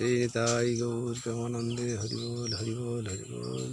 সে তাই গৌর প্রেমানন্দে হরিবোল হরিবোল হরিবোল